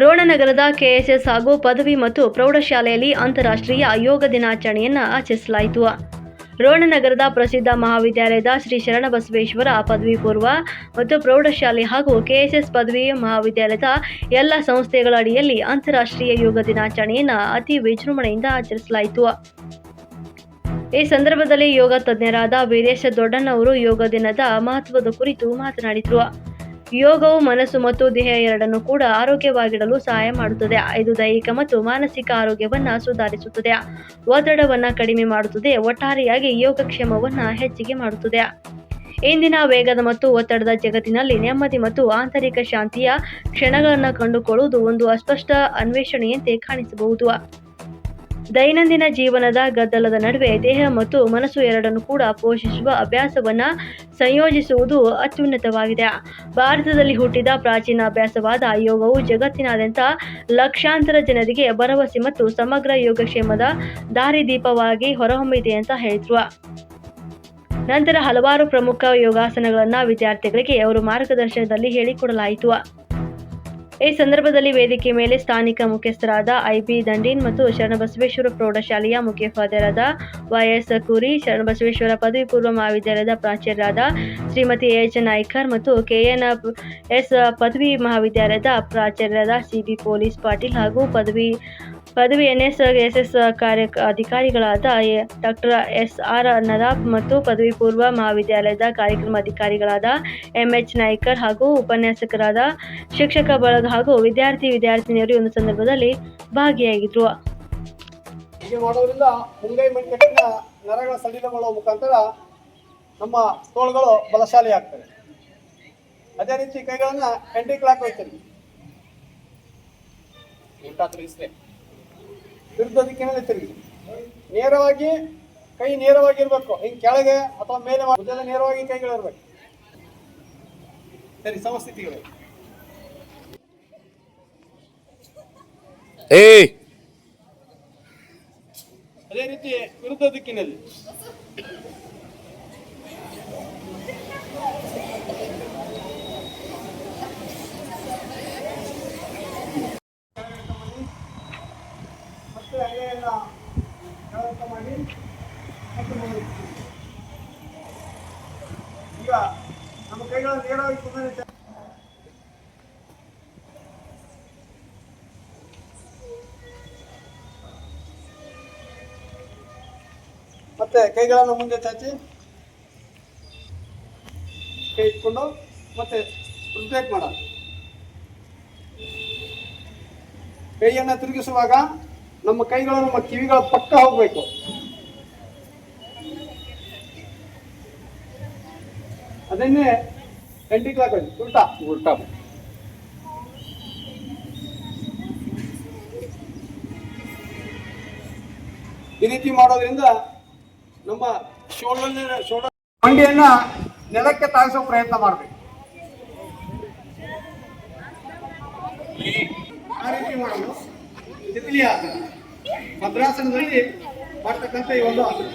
ರೋಣನಗರದ KSS ಹಾಗೂ ಪದವಿ ಮತ್ತು ಪ್ರೌಢಶಾಲೆಯಲ್ಲಿ ಅಂತಾರಾಷ್ಟ್ರೀಯ ಯೋಗ ದಿನಾಚರಣೆಯನ್ನು ಆಚರಿಸಲಾಯಿತು. ರೋಣನಗರದ ಪ್ರಸಿದ್ಧ ಮಹಾವಿದ್ಯಾಲಯದ ಶ್ರೀ ಶರಣಬಸವೇಶ್ವರ ಪದವಿ ಪೂರ್ವ ಮತ್ತು ಪ್ರೌಢಶಾಲೆ ಹಾಗೂ ಕೆಎಸ್ಎಸ್ ಪದವಿ ಮಹಾವಿದ್ಯಾಲಯದ ಎಲ್ಲ ಸಂಸ್ಥೆಗಳ ಅಡಿಯಲ್ಲಿ ಅಂತಾರಾಷ್ಟ್ರೀಯ ಯೋಗ ದಿನಾಚರಣೆಯನ್ನು ಅತಿ ವಿಜೃಂಭಣೆಯಿಂದ ಆಚರಿಸಲಾಯಿತು. ಈ ಸಂದರ್ಭದಲ್ಲಿ ಯೋಗ ತಜ್ಞರಾದ ವೀರೇಶ ದೊಡ್ಡಣ್ಣವರು ಯೋಗ ದಿನದ ಮಹತ್ವದ ಕುರಿತು ಮಾತನಾಡಿದರು. ಯೋಗವು ಮನಸ್ಸು ಮತ್ತು ದೇಹ ಎರಡನ್ನು ಕೂಡ ಆರೋಗ್ಯವಾಗಿಡಲು ಸಹಾಯ ಮಾಡುತ್ತದೆ. ಇದು ದೈಹಿಕ ಮತ್ತು ಮಾನಸಿಕ ಆರೋಗ್ಯವನ್ನ ಸುಧಾರಿಸುತ್ತದೆ. ಒತ್ತಡವನ್ನ ಕಡಿಮೆ ಮಾಡುತ್ತದೆ. ಒಟ್ಟಾರೆಯಾಗಿ ಯೋಗಕ್ಷೇಮವನ್ನ ಹೆಚ್ಚಿಗೆ ಮಾಡುತ್ತದೆ. ಇಂದಿನ ವೇಗದ ಮತ್ತು ಒತ್ತಡದ ಜಗತ್ತಿನಲ್ಲಿ ನೆಮ್ಮದಿ ಮತ್ತು ಆಂತರಿಕ ಶಾಂತಿಯ ಕ್ಷಣಗಳನ್ನು ಕಂಡುಕೊಳ್ಳುವುದು ಒಂದು ಅಸ್ಪಷ್ಟ ಅನ್ವೇಷಣೆಯಂತೆ ಕಾಣಿಸಬಹುದು. ದೈನಂದಿನ ಜೀವನದ ಗದ್ದಲದ ನಡುವೆ ದೇಹ ಮತ್ತು ಮನಸ್ಸು ಎರಡನ್ನು ಕೂಡ ಪೋಷಿಸುವ ಅಭ್ಯಾಸವನ್ನ ಸಂಯೋಜಿಸುವುದು ಅತ್ಯುನ್ನತವಾಗಿದೆ. ಭಾರತದಲ್ಲಿ ಹುಟ್ಟಿದ ಪ್ರಾಚೀನ ಅಭ್ಯಾಸವಾದ ಯೋಗವು ಜಗತ್ತಿನಾದ್ಯಂತ ಲಕ್ಷಾಂತರ ಜನರಿಗೆ ಭರವಸೆ ಮತ್ತು ಸಮಗ್ರ ಯೋಗಕ್ಷೇಮದ ದಾರಿದೀಪವಾಗಿ ಹೊರಹೊಮ್ಮಿದೆ ಅಂತ ಹೇಳಿದ್ರು. ನಂತರ ಹಲವಾರು ಪ್ರಮುಖ ಯೋಗಾಸನಗಳನ್ನು ವಿದ್ಯಾರ್ಥಿಗಳಿಗೆ ಅವರು ಮಾರ್ಗದರ್ಶನದಲ್ಲಿ ಹೇಳಿಕೊಡಲಾಯಿತು. ಈ ಸಂದರ್ಭದಲ್ಲಿ ವೇದಿಕೆ ಮೇಲೆ ಸ್ಥಾನಿಕ ಮುಖ್ಯಸ್ಥರಾದ ಐಬಿ ದಂಡೀನ್ ಮತ್ತು ಶರಣಬಸವೇಶ್ವರ ಪ್ರೌಢಶಾಲೆಯ ಮುಖ್ಯೋಪಾಧ್ಯಾಯರಾದ ವೈಎಸ್ ಕುರಿ, ಶರಣಬಸವೇಶ್ವರ ಪದವಿ ಪೂರ್ವ ಮಹಾವಿದ್ಯಾಲಯದ ಪ್ರಾಚಾರ್ಯರಾದ ಶ್ರೀಮತಿ ಎಚ್ ನಾಯ್ಕರ್ ಮತ್ತು ಕೆಎನ್ ಎಸ್ ಪದವಿ ಮಹಾವಿದ್ಯಾಲಯದ ಪ್ರಾಚಾರ್ಯರಾದ ಸಿಬಿ ಪೊಲೀಸ್ ಪಾಟೀಲ್ ಹಾಗೂ ಪದವಿ ಪದವಿ ಎನ್ಎಸ್ ಎಸ್ಎಸ್ ಕಾರ್ಯ ಅಧಿಕಾರಿಗಳಾದ ಡಾಕ್ಟರ್ ಎಸ್ ಆರ್ ನದಾಫ್ ಮತ್ತು ಪದವಿ ಪೂರ್ವ ಮಹಾವಿದ್ಯಾಲಯದ ಕಾರ್ಯಕ್ರಮ ಅಧಿಕಾರಿಗಳಾದ ಎಂ ಎಚ್ ನಾಯ್ಕರ್ ಹಾಗೂ ಉಪನ್ಯಾಸಕರಾದ ಶಿಕ್ಷಕ ಬಳಗ ಹಾಗೂ ವಿದ್ಯಾರ್ಥಿ ವಿದ್ಯಾರ್ಥಿನಿಯರು ಒಂದು ಸಂದರ್ಭದಲ್ಲಿ ಭಾಗಿಯಾಗಿದ್ರು. ಮಾಡೋದ್ರಿಂದ ಮುಂಗೈ ನರಗಳ ಸಡಿಲಗೊಳ್ಳುವ ಮುಖಾಂತರ ನಮ್ಮ ತೋಳುಗಳು ಬಲಶಾಲಿ ಆಗ್ತವೆ ಅದೇ ರೀತಿ ಕೈಗಳನ್ನ ಎಂಟಿ ಕ್ಲಾಕ್ ಹೋಗ್ತೀನಿ ಉಲ್ಟಾ ತಿರುಗಿಸ್ತೆ ವಿರುದ್ಧ ದಿಕ್ಕಿನಲ್ಲಿ ತಿರುಗಿ. ನೇರವಾಗಿ ಕೈ ನೇರವಾಗಿ ಇರಬೇಕು ಹಿಂಗೆ ಕೆಳಗೆ ಅಥವಾ ಮೇಲೆ ಮಾ- ಭುಜದ ನೇರವಾಗಿ ಕೈಗಳಿರ್ಬೇಕು ಸರಿ ಸಮಸ್ಥಿತಿಗಳು. ಅದೇ ರೀತಿ ವಿರುದ್ಧ ದಿಕ್ಕಿನಲ್ಲಿ. ಮತ್ತೆ ಎಲೆಯನ್ನ ಕೆಳಮುಖ ಮಾಡಿ. ಈಗ ನಮ್ಮ ಕೈಗಳನ್ನು ನೇರವಾಗಿ ಮತ್ತೆ ಕೈಗಳನ್ನು ಮುಂದೆ ಚಾಚಿ. ಕೈ ಇಟ್ಕೊಂಡು ಮತ್ತೆ ರಿಫ್ಲೆಕ್ಟ್ ಮಾಡ ಕೈಯನ್ನು ತಿರುಗಿಸುವಾಗ ನಮ್ಮ ಕೈಗಳು ನಮ್ಮ ಕಿವಿಗಳ ಪಕ್ಕ ಹೋಗ್ಬೇಕು. ಅದನ್ನೇ ಎಂಟಿ ಕ್ಲಾಕ್ ಉಲ್ಟಾ. ಉಲ್ಟಾ. ಈ ರೀತಿ ಮಾಡೋದ್ರಿಂದ ನಮ್ಮ ಶೋಲ್ಡರ್ ಶೋಲ್ಡರ್ ಮಂಡಿಯನ್ನ ನೆಲಕ್ಕೆ ತಾಗಿಸೋ ಪ್ರಯತ್ನ ಮಾಡಬೇಕು. ಆ ರೀತಿ ಮಾಡಲು ತಿಥಿಲಿ ಆಸನ ಭದ್ರಾಸನದಲ್ಲಿ ಬರ್ತಕ್ಕಂಥ ಈ ಒಂದು ಆಸನ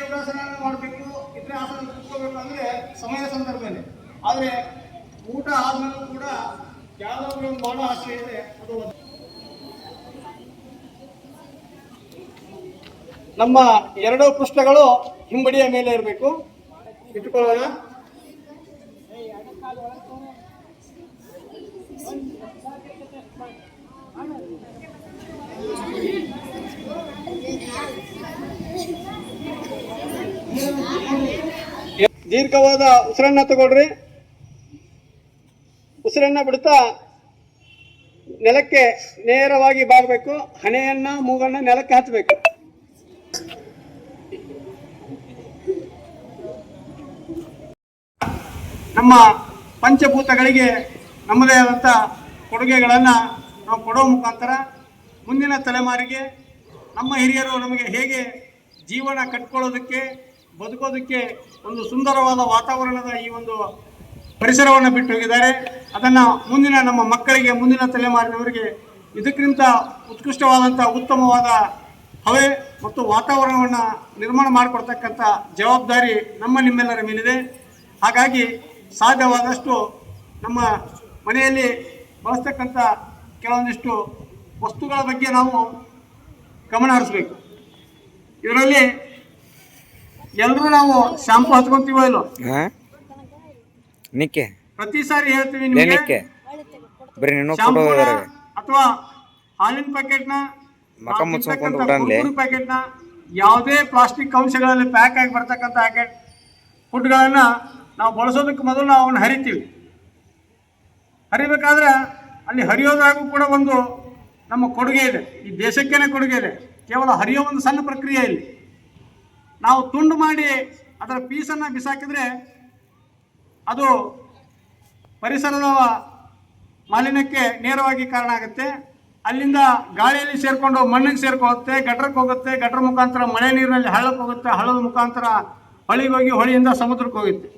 ಯೋಗಾಸನ ಮಾಡಬೇಕು, ಇತರೆ ಆಸನ ಕೂತ್ಕೋಬೇಕು ಅಂದ್ರೆ ಸಮಯ ಸಂದರ್ಭದಲ್ಲಿ. ಆದ್ರೆ ಊಟ ಆದ್ಮೇಲೂ ಕೂಡ ಯಾವ್ದಾದ್ರು ಒಂದು ಮಾಡೋ ಆಸೆ ಇದೆ, ಅದು ನಮ್ಮ ಎರಡು ಪುಸ್ತಕಗಳು ಹಿಂಬಡಿಯ ಮೇಲೆ ಇರಬೇಕು. ಇಟ್ಟುಕೊಳ್ಳೋಣ. ದೀರ್ಘವಾದ ಉಸಿರನ್ನ ತಗೊಳ್ರಿ. ಉಸಿರನ್ನ ಬಿಡ್ತಾ ನೆಲಕ್ಕೆ ನೇರವಾಗಿ ಬಾಗಬೇಕು. ಹಣೆಯನ್ನ, ಮೂಗನ್ನ ನೆಲಕ್ಕೆ ಹಚ್ಚಬೇಕು ನಮ್ಮ ಪಂಚಭೂತಗಳಿಗೆ ನಮ್ಮದೇ ಆದಂಥ ಕೊಡುಗೆಗಳನ್ನು ನಾವು ಕೊಡೋ ಮುಖಾಂತರ ಮುಂದಿನ ತಲೆಮಾರಿಗೆ ನಮ್ಮ ಹಿರಿಯರು ನಮಗೆ ಹೇಗೆ ಜೀವನ ಕಟ್ಕೊಳ್ಳೋದಕ್ಕೆ ಬದುಕೋದಕ್ಕೆ ಒಂದು ಸುಂದರವಾದ ವಾತಾವರಣದ ಈ ಒಂದು ಪರಿಸರವನ್ನು ಬಿಟ್ಟು ಹೋಗಿದ್ದಾರೆ. ಅದನ್ನು ಮುಂದಿನ ನಮ್ಮ ಮಕ್ಕಳಿಗೆ, ಮುಂದಿನ ತಲೆಮಾರಿನವರಿಗೆ ಇದಕ್ಕಿಂತ ಉತ್ಕೃಷ್ಟವಾದಂಥ ಉತ್ತಮವಾದ ಹವೆ ಮತ್ತು ವಾತಾವರಣವನ್ನು ನಿರ್ಮಾಣ ಮಾಡಿಕೊಡ್ತಕ್ಕಂಥ ಜವಾಬ್ದಾರಿ ನಮ್ಮ ನಿಮ್ಮೆಲ್ಲರ ಮೇಲಿದೆ. ಹಾಗಾಗಿ ಸಾಧ್ಯವಾದಷ್ಟು ನಮ್ಮ ಮನೆಯಲ್ಲಿ ಬಳಸ್ತಕ್ಕಂಥ ಕೆಲವೊಂದಿಷ್ಟು ವಸ್ತುಗಳ ಬಗ್ಗೆ ನಾವು ಗಮನ ಹರಿಸ್ಬೇಕು. ಇದರಲ್ಲಿ ಎಲ್ಲರೂ ನಾವು ಶಾಂಪು ಹಚ್ಕೊಂತೀವೋ ಇಲ್ಲೋ ಹಾ? ನಿಕ್ಕೆ? ಪ್ರತಿ ಸಾರಿ ಹೇಳ್ತೀವಿ ನಿಮಗೆ. ನಿಕ್ಕೆ? ಬರೀ ನೀನು ಫೋಟೋ ಶಾಂಪೂನ ಇದಾರೆ. ಅಥವಾ ಹಾಲಿನ ಪ್ಯಾಕೆಟ್ನ ಮಕ ಮುಚ್ಕೊಂಡ್. ಪ್ಯಾಕೆಟ್ನ ಯಾವುದೇ ಪ್ಲಾಸ್ಟಿಕ್ ಅಂಶಗಳಲ್ಲಿ ಪ್ಯಾಕ್ ಆಗಿ ಬರ್ತಕ್ಕಂಥ ಪ್ಯಾಕೆಟ್ ಫುಡ್ಗಳನ್ನ ನಾವು ಬಳಸೋದಕ್ಕೆ ಮೊದಲು ನಾವು ಅವನ್ನ ಹರಿತೀವಿ. ಹರಿಬೇಕಾದ್ರೆ ಅಲ್ಲಿ ಹರಿಯೋದಾಗೂ ಕೂಡ ಒಂದು ನಮ್ಮ ಕೊಡುಗೆ ಇದೆ. ಈ ದೇಶಕ್ಕೇನೆ ಕೊಡುಗೆ ಇದೆ. ಕೇವಲ ಹರಿಯೋ ಒಂದು ಸಣ್ಣ ಪ್ರಕ್ರಿಯೆ ಇಲ್ಲಿ. ನಾವು ತುಂಡು ಮಾಡಿ ಅದರ ಪೀಸನ್ನು ಬಿಸಾಕಿದ್ರೆ ಅದು ಪರಿಸರದ ಮಾಲಿನ್ಯಕ್ಕೆ ನೇರವಾಗಿ ಕಾರಣ ಆಗುತ್ತೆ. ಅಲ್ಲಿಂದ ಗಾಳಿಯಲ್ಲಿ ಸೇರಿಕೊಂಡು ಮಣ್ಣಿಗೆ ಸೇರ್ಕೊಳ್ಳುತ್ತೆ ಗಟ್ರಕ್ಕೆ ಹೋಗುತ್ತೆ, ಗಟ್ರ ಮುಖಾಂತರ ಮಳೆ ನೀರಿನಲ್ಲಿ ಹಳ್ಳಕ್ಕೆ ಹೋಗುತ್ತೆ, ಹಳ್ಳದ ಮುಖಾಂತರ ಹೊಳಿಗೆ ಹೋಗಿ ಹೊಳಿಯಿಂದ ಸಮುದ್ರಕ್ಕೆ ಹೋಗುತ್ತೆ.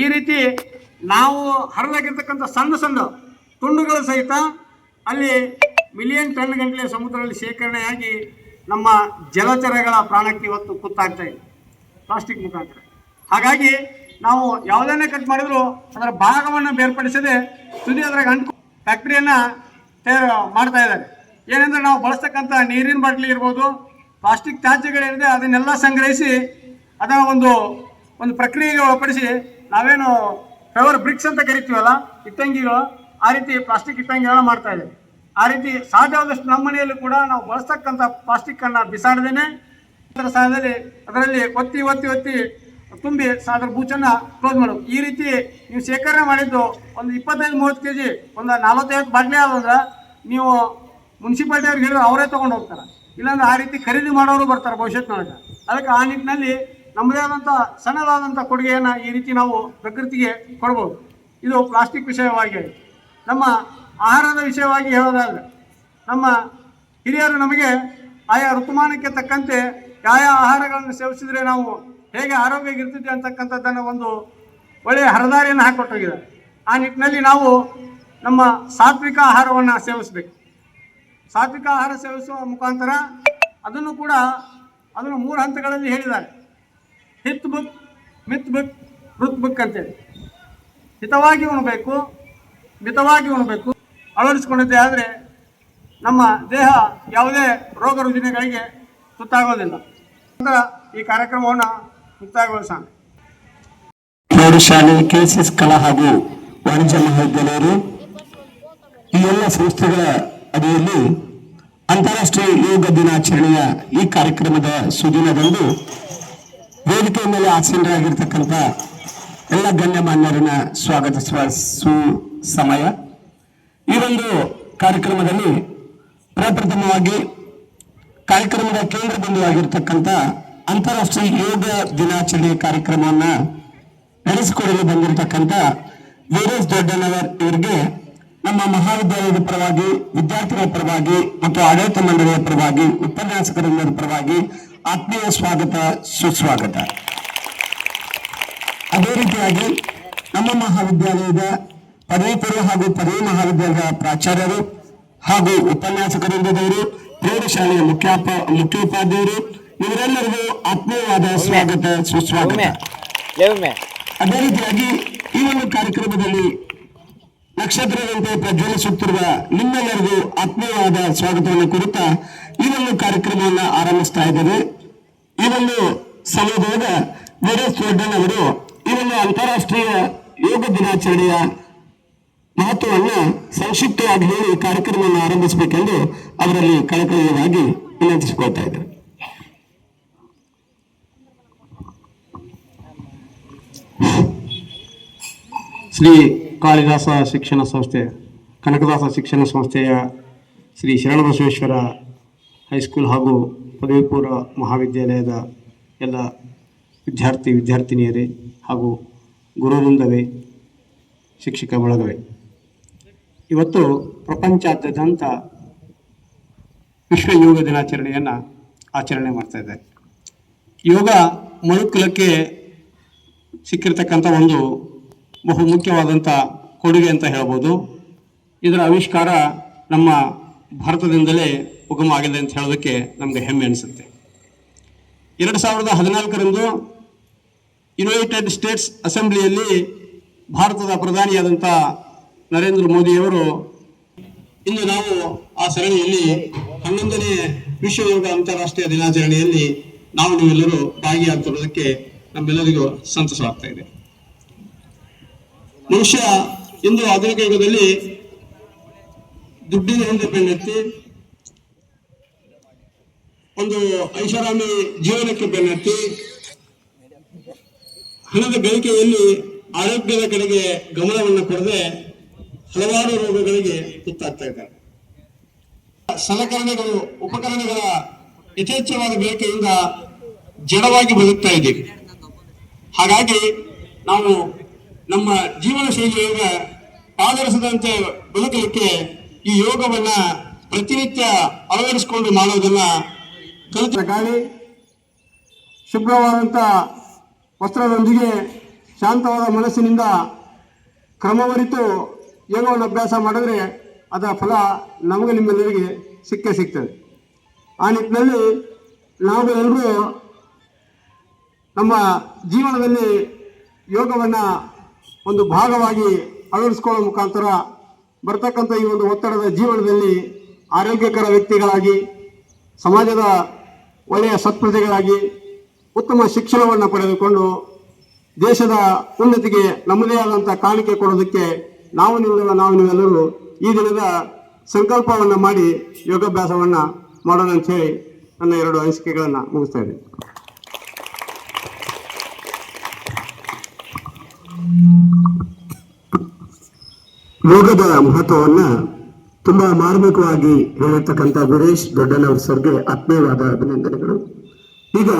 ಈ ರೀತಿ ನಾವು ಹರಿದಾಗಿರ್ತಕ್ಕಂಥ ಸಣ್ಣ ಸಣ್ಣ ತುಂಡುಗಳು ಸಹಿತ ಅಲ್ಲಿ ಮಿಲಿಯನ್ ಟನ್ ಗಂಟಲೆ ಸಮುದ್ರದಲ್ಲಿ ಶೇಖರಣೆಯಾಗಿ ನಮ್ಮ ಜಲಚರಗಳ ಪ್ರಾಣಕ್ಕೆ ಇವತ್ತು ಕುತ್ತಾಗ್ತಾ ಇದೆ, ಪ್ಲಾಸ್ಟಿಕ್ ಮುಖಾಂತರ. ಹಾಗಾಗಿ ನಾವು ಯಾವುದನ್ನೇ ಕಟ್ ಮಾಡಿದ್ರು ಅದರ ಭಾಗವನ್ನು ಬೇರ್ಪಡಿಸದೆ ತುದಿ ಅದ್ರಾಗ ಅಂಟು ಫ್ಯಾಕ್ಟ್ರಿಯನ್ನು ತಯಾರು ಮಾಡ್ತಾ ಇದ್ದಾರೆ. ಏನಂದ್ರೆ ನಾವು ಬಳಸ್ತಕ್ಕಂಥ ನೀರಿನ ಬಾಟ್ಲಿ ಇರ್ಬೋದು, ಪ್ಲಾಸ್ಟಿಕ್ ತ್ಯಾಜ್ಯಗಳೇನಿದೆ ಅದನ್ನೆಲ್ಲ ಸಂಗ್ರಹಿಸಿ ಅದನ್ನ ಒಂದು ಒಂದು ಪ್ರಕ್ರಿಯೆಗೆ ಒಳಪಡಿಸಿ ನಾವೇನು ಫೆವರ್ ಬ್ರಿಕ್ಸ್ ಅಂತ ಕರಿತೀವಲ್ಲ, ಇಟ್ಟಂಗಿಗಳು, ಆ ರೀತಿ ಪ್ಲಾಸ್ಟಿಕ್ ಇಟ್ಟಂಗಿಗಳನ್ನ ಮಾಡ್ತಾ ಇದ್ದಾರೆ ಆ ರೀತಿ ಸಾಧ್ಯವಾದಷ್ಟು ನಮ್ಮ ಮನೆಯಲ್ಲೂ ಕೂಡ ನಾವು ಬಳಸ್ತಕ್ಕಂಥ ಪ್ಲಾಸ್ಟಿಕ್ ಅನ್ನ ಬಿಸಾಡದೇನೆ ಅದರ ಸಹಾಯದಲ್ಲಿ ಅದರಲ್ಲಿ ಒತ್ತಿ ಒತ್ತಿ ಒತ್ತಿ ತುಂಬಿ ಸ- ಅದರ ಬೂಚನ್ನ ಕ್ಲೋಸ್ ಮಾಡೋದು. ಈ ರೀತಿ ನೀವು ಶೇಖರಣೆ ಮಾಡಿದ್ದು ಒಂದು ಇಪ್ಪತ್ತೈದು ಮೂವತ್ತು ಕೆ ಜಿ ಒಂದು ನಲವತ್ತೈವತ್ತು ಬಾಟ್ಲಿ ಆದಂದ್ರೆ ನೀವು ಮುನ್ಸಿಪಾಲ್ಟಿ ಅವ್ರಿಗೆ ಹೇಳಿದ್ರೆ ಅವರೇ ತೊಗೊಂಡು ಹೋಗ್ತಾರೆ. ಇಲ್ಲಾಂದ್ರೆ ಆ ರೀತಿ ಖರೀದಿ ಮಾಡೋರು ಬರ್ತಾರೆ ಭವಿಷ್ಯತ್ನೊಳಗೆ ಅದಕ್ಕೆ ಆ ನಿಟ್ಟಿನಲ್ಲಿ ನಮ್ಮದೇ ಆದಂಥ ಸಣ್ಣದಾದಂಥ ಕೊಡುಗೆಯನ್ನು ಈ ರೀತಿ ನಾವು ಪ್ರಕೃತಿಗೆ ಕೊಡ್ಬೋದು. ಇದು ಪ್ಲಾಸ್ಟಿಕ್ ವಿಷಯವಾಗಿ ನಮ್ಮ ಆಹಾರದ ವಿಷಯವಾಗಿ ಹೇಳೋದಾದ್ರೆ, ನಮ್ಮ ಹಿರಿಯರು ನಮಗೆ ಆಯಾ ಋತುಮಾನಕ್ಕೆ ತಕ್ಕಂತೆ ಯಾವ ಆಹಾರಗಳನ್ನು ಸೇವಿಸಿದರೆ ನಾವು ಹೇಗೆ ಆರೋಗ್ಯ ಇರ್ತಿದ್ವಿ ಅಂತಕ್ಕಂಥದ್ದನ್ನು ಒಂದು ಒಳ್ಳೆಯ ಹರದಾರಿಯನ್ನು ಹಾಕೊಟ್ಟೋಗಿದೆ. ಆ ನಿಟ್ಟಿನಲ್ಲಿ ನಾವು ನಮ್ಮ ಸಾತ್ವಿಕ ಆಹಾರವನ್ನು ಸೇವಿಸಬೇಕು. ಸಾತ್ವಿಕ ಆಹಾರ ಸೇವಿಸುವ ಮುಖಾಂತರ ಅದನ್ನು ಕೂಡ ಅದನ್ನು ಮೂರು ಹಂತಗಳಲ್ಲಿ ಹೇಳಿದ್ದಾರೆ. ಹಿತ್ ಬುಕ್, ಮಿತ್ ಬುಕ್, ಋತ್ ಬುಕ್ ಅಂತೇಳಿ. ಹಿತವಾಗಿ ಉಣಬೇಕು, ಮಿತವಾಗಿ ಉಣಬೇಕು. ಅಳವಡಿಸಿಕೊಂಡಿದ್ದೆ ಆದರೆ ನಮ್ಮ ದೇಹ ಯಾವುದೇ ರೋಗ ರುಜಿನಗಳಿಗೆ ತುತ್ತಾಗೋದಿಲ್ಲ. ನಂತರ ಈ ಕಾರ್ಯಕ್ರಮವನ್ನು ಮುಕ್ತಾಯಗೊಳಿಸೋಣ. ಪ್ರೌಢಶಾಲೆ ಕೆಸಿಎಸ್ ಕಲಾ ಹಾಗೂ ವಾಣಿಜ್ಯ ಮಹಾವಿದ್ಯಾಲಯರು ಈ ಎಲ್ಲ ಸಂಸ್ಥೆಗಳ ಅಡಿಯಲ್ಲಿ ಅಂತಾರಾಷ್ಟ್ರೀಯ ಯೋಗ ದಿನಾಚರಣೆಯ ಈ ಕಾರ್ಯಕ್ರಮದ ಸುದಿನದಂದು ವೇದಿಕೆ ಮೇಲೆ ಆಸೀನರಾಗಿರ್ತಕ್ಕಂಥ ಎಲ್ಲ ಗಣ್ಯಮಾನ್ಯರನ್ನ ಸ್ವಾಗತಿಸುವ ಸು ಸಮಯ. ಈ ಒಂದು ಕಾರ್ಯಕ್ರಮದಲ್ಲಿ ಪ್ರಪ್ರಥಮವಾಗಿ ಕಾರ್ಯಕ್ರಮದ ಕೇಂದ್ರ ಬಿಂದುವಾಗಿರ್ತಕ್ಕಂಥ ಅಂತಾರಾಷ್ಟ್ರೀಯ ಯೋಗ ದಿನಾಚರಣೆ ಕಾರ್ಯಕ್ರಮವನ್ನ ನಡೆಸಿಕೊಡಲು ಬಂದಿರತಕ್ಕಂಥ ವೀರೇಶ್ ದೊಡ್ಡನವರ್ ಇವರಿಗೆ ನಮ್ಮ ಮಹಾವಿದ್ಯಾಲಯದ ಪರವಾಗಿ, ವಿದ್ಯಾರ್ಥಿಗಳ ಪರವಾಗಿ ಮತ್ತು ಆಡಳಿತ ಮಂಡಳಿಯ ಪರವಾಗಿ ಉಪನ್ಯಾಸಕರ ಪರವಾಗಿ ಆತ್ಮೀಯ ಸ್ವಾಗತ, ಸುಸ್ವಾಗತ. ಅದೇ ರೀತಿಯಾಗಿ ನಮ್ಮ ಮಹಾವಿದ್ಯಾಲಯದ ಪದವಿ ಪೂರ್ವ ಹಾಗೂ ಪದವಿ ಮಹಾವಿದ್ಯಾಲಯದ ಪ್ರಾಚಾರ್ಯರು ಹಾಗೂ ಉಪನ್ಯಾಸಕರಿಂದವರು ಪ್ರೌಢಶಾಲೆಯ ಮುಖ್ಯಾಪ ಮುಖ್ಯೋಪಾಧ್ಯಾಯರು ಇವರೆಲ್ಲರಿಗೂ ಆತ್ಮೀಯವಾದ ಸ್ವಾಗತ ಸುಸ್ವಾಗತ. ಅದೇ ರೀತಿಯಾಗಿ ಈ ಒಂದು ಕಾರ್ಯಕ್ರಮದಲ್ಲಿ ನಕ್ಷತ್ರದಂತೆ ಪ್ರಜ್ವಲಿಸುತ್ತಿರುವ ನಿಮ್ಮೆಲ್ಲರಿಗೂ ಆತ್ಮೀಯವಾದ ಸ್ವಾಗತವನ್ನು ಕುರಿತ ಈ ಒಂದು ಕಾರ್ಯಕ್ರಮವನ್ನು ಆರಂಭಿಸ್ತಾ ಇದ್ದೇವೆ ಈ ಒಂದು ಸಮಯದೊಳಗ ವೀರೇಶ್ ಅವರು ಈ ಒಂದು ಅಂತಾರಾಷ್ಟ್ರೀಯ ಯೋಗ ದಿನಾಚರಣೆಯ ಮಹತ್ವವನ್ನ ಸಂಕ್ಷಿಪ್ತವಾಗಿ ಹೇಳಿ ಕಾರ್ಯಕ್ರಮವನ್ನು ಆರಂಭಿಸಬೇಕೆಂದು ಅವರಲ್ಲಿ ಕಳಕಳಿಯವಾಗಿ ವಿನಂತಿಸಿಕೊಳ್ತಾ ಇದ್ದಾರೆ ಶ್ರೀ ಕಾಳಿದಾಸ ಶಿಕ್ಷಣ ಸಂಸ್ಥೆ, ಕನಕದಾಸ ಶಿಕ್ಷಣ ಸಂಸ್ಥೆಯ ಶ್ರೀ ಶರಣಬಸವೇಶ್ವರ ಹೈಸ್ಕೂಲ್ ಹಾಗೂ ಪದವಿ ಪೂರ್ವ ಮಹಾವಿದ್ಯಾಲಯದ ಎಲ್ಲ ವಿದ್ಯಾರ್ಥಿ, ವಿದ್ಯಾರ್ಥಿನಿಯರೇ ಹಾಗೂ ಗುರುವೃಂದವೇ, ಶಿಕ್ಷಕ ಬಳಗವೇ. ಇವತ್ತು ಪ್ರಪಂಚಾದ್ಯಂತ ವಿಶ್ವ ಯೋಗ ದಿನಾಚರಣೆಯನ್ನು ಆಚರಣೆ ಮಾಡ್ತಾ ಇದ್ದಾರೆ. ಯೋಗ ಮನುಕುಲಕ್ಕೆ ಸಿಕ್ಕಿರ್ತಕ್ಕಂಥ ಒಂದು ಬಹು ಮುಖ್ಯವಾದಂಥ ಕೊಡುಗೆ ಅಂತ ಹೇಳ್ಬೋದು. ಇದರ ಆವಿಷ್ಕಾರ ನಮ್ಮ ಭಾರತದಿಂದಲೇ ಉಗಮ ಆಗಿದೆ ಅಂತ ಹೇಳೋದಕ್ಕೆ ನಮಗೆ ಹೆಮ್ಮೆ ಅನಿಸುತ್ತೆ. ಎರಡು ಸಾವಿರದ ಹದಿನಾಲ್ಕರಂದು ಯುನೈಟೆಡ್ ಸ್ಟೇಟ್ಸ್ ಅಸೆಂಬ್ಲಿಯಲ್ಲಿ ಭಾರತದ ಪ್ರಧಾನಿಯಾದಂಥ ನರೇಂದ್ರ ಮೋದಿಯವರು ಇಂದು ನಾವು ಆ ಸರಣಿಯಲ್ಲಿ ಹನ್ನೊಂದನೇ ವಿಶ್ವ ಅಂತಾರಾಷ್ಟ್ರೀಯ ದಿನಾಚರಣೆಯಲ್ಲಿ ನಾವು ನೀವೆಲ್ಲರೂ ಭಾಗಿಯಾಗ್ತಿರೋದಕ್ಕೆ ನಮ್ಮೆಲ್ಲರಿಗೂ ಸಂತಸವಾಗ್ತಾ ಇದೆ. ಮನುಷ್ಯ ಇಂದು ಆಧುನಿಕ ಯುಗದಲ್ಲಿ ದುಡ್ಡಿನ ಹಿಂದೆ ಬೆನ್ನತ್ತಿ ಒಂದು ಐಷಾರಾಮಿ ಜೀವನಕ್ಕೆ ಬೆನ್ನತ್ತಿ ಹಣದ ಗಳಿಕೆಯಲ್ಲಿ ಆರೋಗ್ಯದ ಕಡೆಗೆ ಗಮನವನ್ನು ಕೊಡದೆ ಹಲವಾರು ರೋಗಗಳಿಗೆ ತುತ್ತಾಗ್ತಾ ಇದ್ದಾರೆ. ಸಲಕರಣೆಗಳು, ಉಪಕರಣಗಳ ಯಥೇಚ್ಛವಾದ ಬೇಕೆಯಿಂದ ಜಡವಾಗಿ ಬದುಕ್ತಾ ಇದ್ದೀವಿ. ಹಾಗಾಗಿ ನಾವು ನಮ್ಮ ಜೀವನ ಶೈಲಿಯಾಗ ಆಧರಿಸದಂತೆ ಬದುಕಲಿಕ್ಕೆ ಈ ಯೋಗವನ್ನ ಪ್ರತಿನಿತ್ಯ ಅಳವಡಿಸಿಕೊಂಡು ಮಾಡೋದನ್ನ ಕಲಿತ ಗಾಳಿ ಶುಭ್ರವಾದಂಥ ವಸ್ತ್ರದೊಂದಿಗೆ ಶಾಂತವಾದ ಮನಸ್ಸಿನಿಂದ ಕ್ರಮವರಿತು ಯೋಗವನ್ನು ಅಭ್ಯಾಸ ಮಾಡಿದ್ರೆ ಅದರ ಫಲ ನಮಗೆ ನಿಮ್ಮೆಲ್ಲರಿಗೆ ಸಿಕ್ಕೇ ಸಿಗ್ತದೆ. ಆ ನಿಟ್ಟಿನಲ್ಲಿ ನಾವು ಎಲ್ಲರೂ ನಮ್ಮ ಜೀವನದಲ್ಲಿ ಯೋಗವನ್ನು ಒಂದು ಭಾಗವಾಗಿ ಅಳವಡಿಸ್ಕೊಳ್ಳೋ ಮುಖಾಂತರ ಬರ್ತಕ್ಕಂಥ ಈ ಒಂದು ಒತ್ತಡದ ಜೀವನದಲ್ಲಿ ಆರೋಗ್ಯಕರ ವ್ಯಕ್ತಿಗಳಾಗಿ, ಸಮಾಜದ ಒಳ್ಳೆಯ ಸತ್ಪ್ರಜೆಗಳಾಗಿ, ಉತ್ತಮ ಶಿಕ್ಷಣವನ್ನು ಪಡೆದುಕೊಂಡು ದೇಶದ ಉನ್ನತಿಗೆ ನಮ್ಮದೇ ಆದಂಥ ಕಾಣಿಕೆ ಕೊಡೋದಕ್ಕೆ ನಾವು ನಿಲ್ಲುವ ನಾವು ನೀವೆಲ್ಲರೂ ಈ ದಿನದ ಸಂಕಲ್ಪವನ್ನು ಮಾಡಿ ಯೋಗಾಭ್ಯಾಸವನ್ನು ಮಾಡೋಣ ಅಂತ ಹೇಳಿ ನನ್ನ ಎರಡು ಅನಿಸಿಕೆಗಳನ್ನು ಮುಗಿಸ್ತಾ ಇದ್ದೀನಿ. ಯೋಗದ ಮಹತ್ವವನ್ನ ತುಂಬಾ ಮಾರ್ಮಿಕವಾಗಿ ಹೇಳಿರ್ತಕ್ಕಂಥ ವೀರೇಶ್ ದೊಡ್ಡನವರ್ ಸರ್ಗೆ ಆತ್ಮೀಯವಾದ ಅಭಿನಂದನೆಗಳು. ಈಗ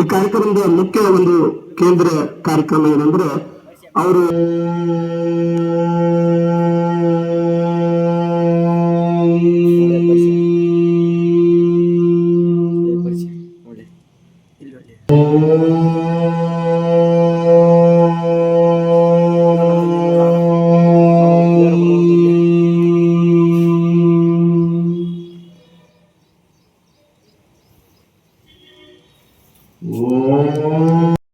ಈ ಕಾರ್ಯಕ್ರಮದ ಮುಖ್ಯ ಒಂದು ಕೇಂದ್ರ ಕಾರ್ಯಕ್ರಮ ಏನಂದ್ರೆ ಅವರು